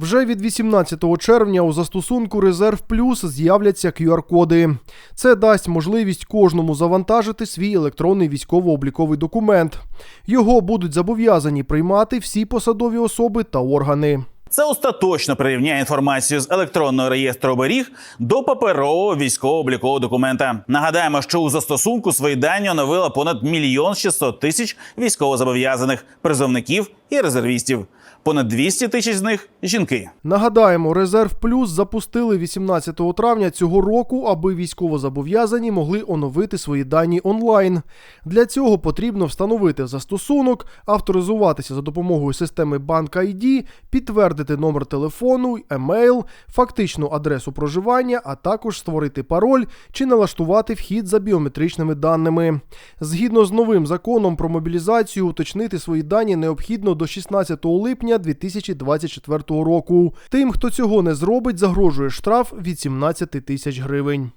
Вже від 18 червня у застосунку Резерв Плюс з'являться QR-коди. Це дасть можливість кожному завантажити свій електронний військово-обліковий документ. Його будуть зобов'язані приймати всі посадові особи та органи. Це остаточно прирівняє інформацію з електронного реєстру оберіг до паперового військово-облікового документа. Нагадаємо, що у застосунку свої дані оновила понад мільйон 600 тисяч військовозобов'язаних призовників і резервістів. Понад 200 тисяч з них жінки. Нагадаємо, Резерв Плюс запустили 18 травня цього року, аби військовозобов'язані могли оновити свої дані онлайн. Для цього потрібно встановити застосунок, авторизуватися за допомогою системи Банк ID, підтвердити номер телефону, емейл, фактичну адресу проживання, а також створити пароль чи налаштувати вхід за біометричними даними. Згідно з новим законом про мобілізацію, уточнити свої дані необхідно до 16 липня 2024 року. Тим, хто цього не зробить, загрожує штраф від 17 тисяч гривень.